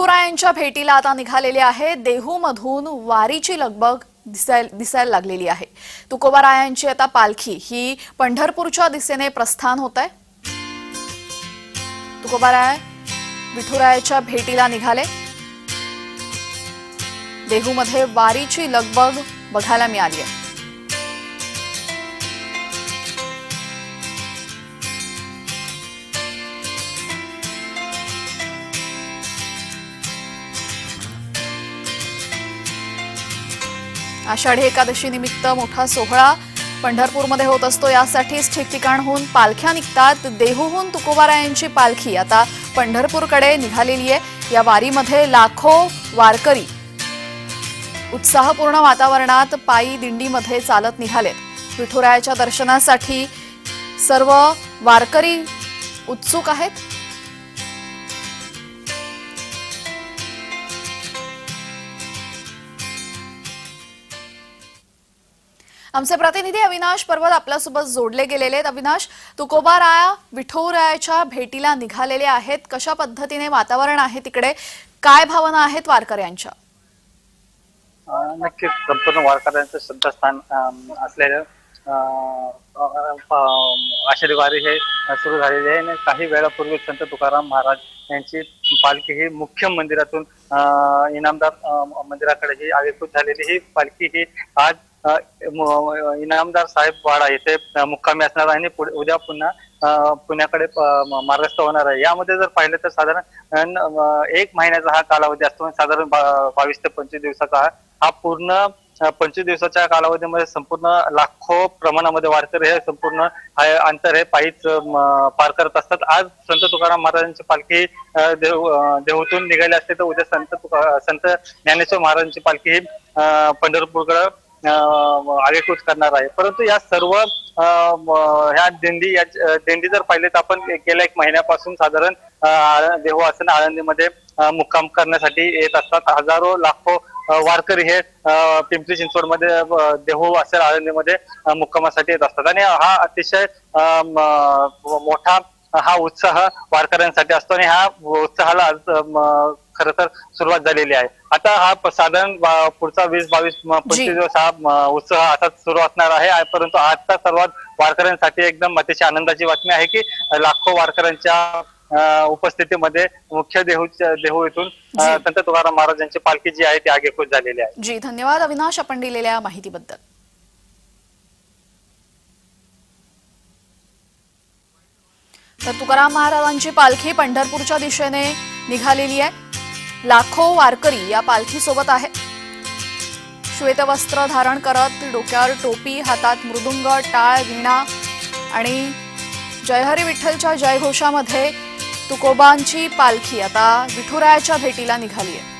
विठुरायांच्या भेटीला आता निघालेले आहे. देहूमधून वारीची लगबग दिसाय दिसायला लागलेली आहे. तुकोबारायांची आता पालखी ही पंढरपूरच्या दिशेने प्रस्थान होत आहे तुकोबाराय विठुरायाच्या भेटीला निघाले. देहूमध्ये वारीची लगबग बघायला मिळाली आहे. आषाढी एकादशी निमित्त मोठा सोहळा पंढरपूरमध्ये होत असतो. यासाठीच ठिकठिकाणहून पालख्या निघतात. देहूहून तुकोबारायांची पालखी आता पंढरपूरकडे निघालेली आहे. या वारीमध्ये लाखो वारकरी उत्साहपूर्ण वातावरणात पायी दिंडीमध्ये चालत निघालेत. विठुरायाच्या दर्शनासाठी सर्व वारकरी उत्सुक आहेत. आमचे प्रतिनिधी अविनाश पर्वत आपल्यासोबत जोडले गेलेले आहेत. अविनाश तुकोबाराया विठोरायाच्या भेटीला निघालेले आहेत. कशा पद्धतीने वातावरण आहे तिकडे? काय भावना आहेत वारकऱ्यांच्या? नक्कीच. संपूर्ण वारकऱ्यांचं श्रद्धास्थान असलेलं आषाढी वारी हे सुरू झालेले आहे. आणि काही वेळापूर्वी संत तुकाराम महाराज यांची पालखी ही मुख्य मंदिरातून इनामदार मंदिराकडे ही आविर्भूत झालेली ही पालखी ही आज इनामदार साहेब वाडा येथे मुक्कामी असणार आहे आणि पुढे- उद्या पुन्हा पुण्याकडे मार्गस्थ होणार आहे. यामध्ये जर पाहिलं तर साधारण एक महिन्याचा हा कालावधी असतो. म्हणजे साधारण बावीस ते पंचवीस दिवसाचा हा- पूर्ण पंचवीस दिवसाच्या कालावधीमध्ये संपूर्ण लाखो प्रमाणामध्ये वारकरी हे संपूर्ण अंतर हे पायीच पार करत असतात. आज संत तुकाराम महाराजांची पालखी देव देहूतून निघाली असते. तर उद्या संत संत ज्ञानेश्वर महाराजांची पालखी अं, पंढरपूरकडे आगेकूच करणार आहे. परंतु या सर्व अं, ह्या दिंडी या दिंडी जर पाहिले तर आपण गेल्या एक महिन्यापासून साधारण देहवासन आळंदीमध्ये मुक्काम करण्यासाठी येत असतात. हजारो लाखो वारकरी हे पिंपरी चिंचवडमध्ये देहू असेल आळंदीमध्ये मुक्कामासाठी येत असतात. आणि हा अतिशय अं, मोठा हा उत्साह वारकऱ्यांसाठी असतो. आणि ह्या उत्साहाला खर तर सुरुवात झालेली आहे. आता हा साधारण पुढचा वीस बावीस पंचवीस दिवस हा उत्साह असाच सुरू असणार आहे. परंतु आजचा सर्वात वारकऱ्यांसाठी एकदम अतिशय आनंदाची बातमी आहे की लाखो वारकऱ्यांच्या उपस्थितीमध्ये मुख्य देहू इथून अं, जी. संत तुकाराम महाराजांची पालखी जी आहे ती आगेकूच झालेली आहे. जी धन्यवाद अविनाश आपण दिलेल्या माहितीबद्दल. तर तुकाराम महाराजांची पालखी पंढरपूरच्या दिशेने निघालेली आहे. लाखो वारकरी या पालखीसोबत आहे श्वेतवस्त्र धारण करत डोक्यावर टोपी हातात मृदुंग टाळ वीणा आणि जयहरी विठ्ठलच्या जयघोषामध्ये तुकोबांची पालखी आता विठुरायाच्या भेटीला निघाली आहे